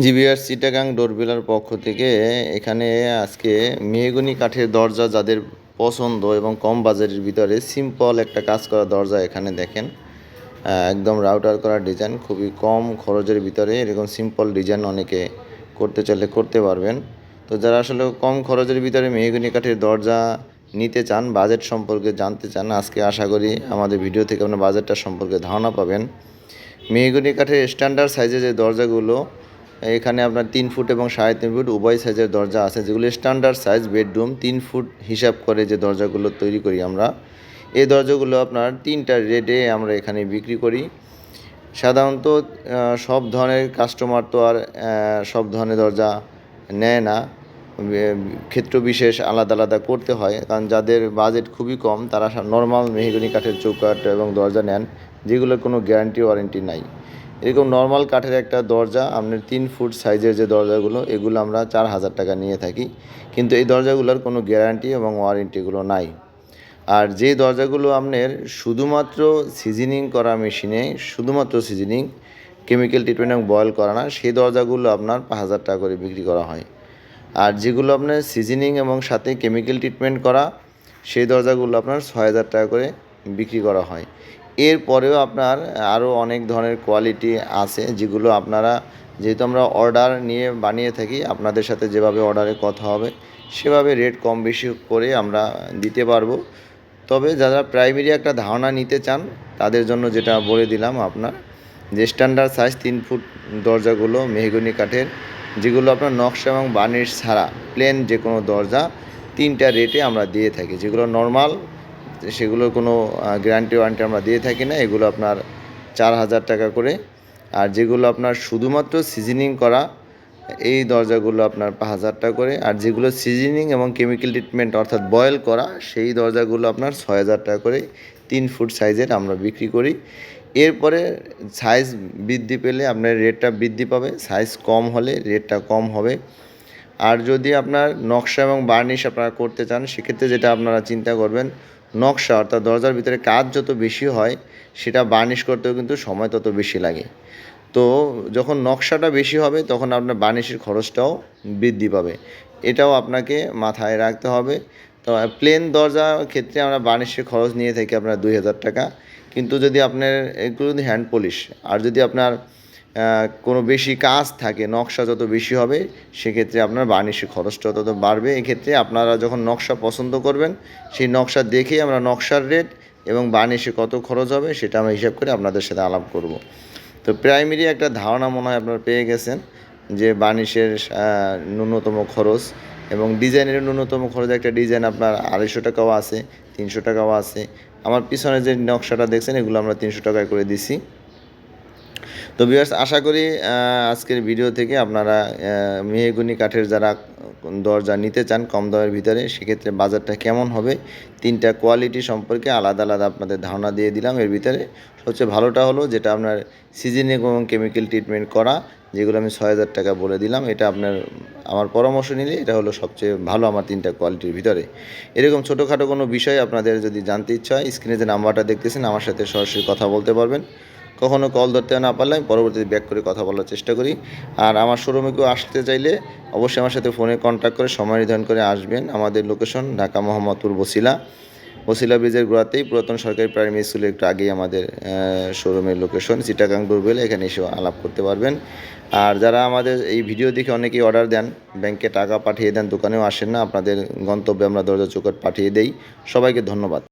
জিবিআর চিটাগাং ডোরবেলার পক্ষ থেকে এখানে আজকে মেহগনি কাঠের দরজা যাদের পছন্দ এবং কম বাজারের ভিতরে সিম্পল একটা কাজ করা দরজা এখানে দেখেন। একদম রাউটার করা ডিজাইন, খুবই কম খরচের ভিতরে এরকম সিম্পল ডিজাইন অনেকে করতে চাইলে করতে পারবেন। তো যারা আসলে কম খরচের ভিতরে মেহগনি কাঠের দরজা নিতে চান, বাজেট সম্পর্কে জানতে চান, আজকে আশা করি আমাদের ভিডিও থেকে আপনার বাজেটটা সম্পর্কে ধারণা পাবেন। মেহগনি কাঠের স্ট্যান্ডার্ড সাইজের যে দরজাগুলো এখানে আপনার তিন ফুট এবং সাড়ে তিন ফুট উভয় সাইজের দরজা আছে, যেগুলো স্ট্যান্ডার্ড সাইজ বেডরুম তিন ফুট হিসাব করে যে দরজাগুলো তৈরি করি আমরা। এই দরজাগুলো আপনার তিনটা রেটে আমরা এখানে বিক্রি করি। সাধারণত সব ধরনের কাস্টমার তো আর সব ধরনের দরজা নেয় না। ক্ষেত্র বিশেষ আলাদা আলাদা করতে হয়, কারণ যাদের বাজেট খুবই কম, তারা নর্মাল মেহগনি কাঠের চৌকাঠ এবং দরজা নেন, যেগুলোর কোনো গ্যারান্টি ওয়ারেন্টি নাই। এরকম নর্মাল কাঠের একটা দরজা, আপনার তিন ফুট সাইজের যে দরজাগুলো, এগুলো আমরা চার হাজার টাকা নিয়ে থাকি। কিন্তু এই দরজাগুলোর কোনো গ্যারান্টি এবং ওয়ারেন্টিগুলো নাই। আর যে দরজাগুলো আপনার শুধুমাত্র সিজনিং করা মেশিনে শুধুমাত্র সিজনিং কেমিক্যাল ট্রিটমেন্ট এবং বয়েল করা না, সেই দরজাগুলো আপনার পাঁচ হাজার টাকা করে বিক্রি করা হয়। আর যেগুলো আপনার সিজনিং এবং সাথে কেমিক্যাল ট্রিটমেন্ট করা, সেই দরজাগুলো আপনার ছয় হাজার টাকা করে বিক্রি করা হয়। এরপরেও আপনার আরও অনেক ধরনের কোয়ালিটি আছে, যেগুলো আপনারা যেহেতু আমরা অর্ডার নিয়ে বানিয়ে থাকি, আপনাদের সাথে যেভাবে অর্ডারে কথা হবে, সেভাবে রেট কম বেশি করে আমরা দিতে পারব। তবে যারা প্রাইমারি একটা ধারণা নিতে চান, তাদের জন্য যেটা বলে দিলাম আপনার, যে স্ট্যান্ডার্ড সাইজ তিন ফুট দরজাগুলো, মেহগুনি কাঠের, যেগুলো আপনার নকশা এবং বার্নিশ ছাড়া প্লেন যে কোনো দরজা, তিনটা রেটে আমরা দিয়ে থাকি, যেগুলো নর্মাল সেগুলোর কোনো গ্যারান্টি ওয়ারেন্টি আমরা দিয়ে থাকি না। এগুলো আপনার চার হাজার টাকা করে। আর যেগুলো আপনার শুধুমাত্র সিজনিং করা, এই দরজাগুলো আপনার পাঁচ হাজার টাকা করে। আর যেগুলো সিজনিং এবং কেমিক্যাল ট্রিটমেন্ট অর্থাৎ বয়েল করা, সেই দরজাগুলো আপনার ছয় হাজার টাকা করে তিন ফুট সাইজের আমরা বিক্রি করি। এরপরে সাইজ বৃদ্ধি পেলে আপনার রেটটা বৃদ্ধি পাবে। সাইজ কম হলে রেটটা কম হবে। আর যদি আপনার নকশা এবং বার্নিশ আপনারা করতে চান, সেক্ষেত্রে যেটা আপনারা চিন্তা করবেন নকশা, অর্থাৎ দরজার ভিতরে কাজ যত বেশি হয়, সেটা বার্নিশ করতেও কিন্তু সময় তত বেশি লাগে। তো যখন নকশাটা বেশি হবে, তখন আপনার বার্নিশের খরচটাও বৃদ্ধি পাবে। এটাও আপনাকে মাথায় রাখতে হবে। তো প্লেন দরজা ক্ষেত্রে আমরা বার্নিশের খরচ নিয়ে থাকি আপনার দুই হাজার টাকা। কিন্তু যদি আপনার এগুলো যদি হ্যান্ড পলিশ আর যদি আপনার কোনো বেশি কাজ থাকে, নকশা যত বেশি হবে, সেক্ষেত্রে আপনার বার্নিশের খরচটা তত বাড়বে। এক্ষেত্রে আপনারা যখন নকশা পছন্দ করবেন, সেই নকশা দেখেই আমরা নকশার রেট এবং বার্নিশে কত খরচ হবে, সেটা আমরা হিসাব করে আপনাদের সাথে আলাপ করব। তো প্রাইমারি একটা ধারণা মনে হয় আপনারা পেয়ে গেছেন যে বার্নিশের ন্যূনতম খরচ এবং ডিজাইনের ন্যূনতম খরচ। একটা ডিজাইন আপনার আড়াইশো টাকাও আছে, তিনশো টাকাও আছে। আমার পিছনে যে নকশাটা দেখছেন, এগুলো আমরা তিনশো টাকায় করে দিছি। তো বিয়ার্স আশা করি আজকের ভিডিও থেকে আপনারা মেহেগুনি কাঠের যারা দরজা নিতে চান কম দামের ভিতরে, সেক্ষেত্রে বাজারটা কেমন হবে? তিনটা কোয়ালিটি সম্পর্কে আলাদা আলাদা আপনাদের ধারণা দিয়ে দিলাম। এর ভিতরে সবচেয়ে ভালোটা হলো যেটা আপনার সিজনিং এবং কেমিক্যাল ট্রিটমেন্ট করা, যেগুলো আমি ছয় হাজার টাকা বলে দিলাম। এটা আপনার, আমার পরামর্শ নিলে এটা হলো সবচেয়ে ভালো আমার তিনটা কোয়ালিটির ভিতরে। এরকম ছোটোখাটো কোনো বিষয় আপনাদের যদি জানতে ইচ্ছা হয় স্ক্রিনে যে নাম্বারটা দেখতেছেন, আমার সাথে সরাসরি কথা বলতে পারবেন। কখনো কল ধরতে না পারলে আমি পরবর্তীতে ব্যাক করে কথা বলার চেষ্টা করি। আর আমার শোরুমে কেউ আসতে চাইলে অবশ্যই আমার সাথে ফোনে কন্ট্যাক্ট করে সময় নির্ধারণ করে আসবেন। আমাদের লোকেশন ঢাকা মোহাম্মদপুর বসিলা। বসিলা ব্রিজের গোড়াতেই পুরাতন সরকারি প্রাইমারি স্কুলের একটু আগেই আমাদের শোরুমের লোকেশন চিটাগাং ডোরবেল এখানে এসে আলাপ করতে পারবেন। আর যারা আমাদের এই ভিডিও দেখে অনেকেই অর্ডার দেন ব্যাংকে টাকা পাঠিয়ে দেন, দোকানেও আসেন না, আপনাদের গন্তব্যে আমরা দরজা চৌকাট পাঠিয়ে দেই। সবাইকে ধন্যবাদ।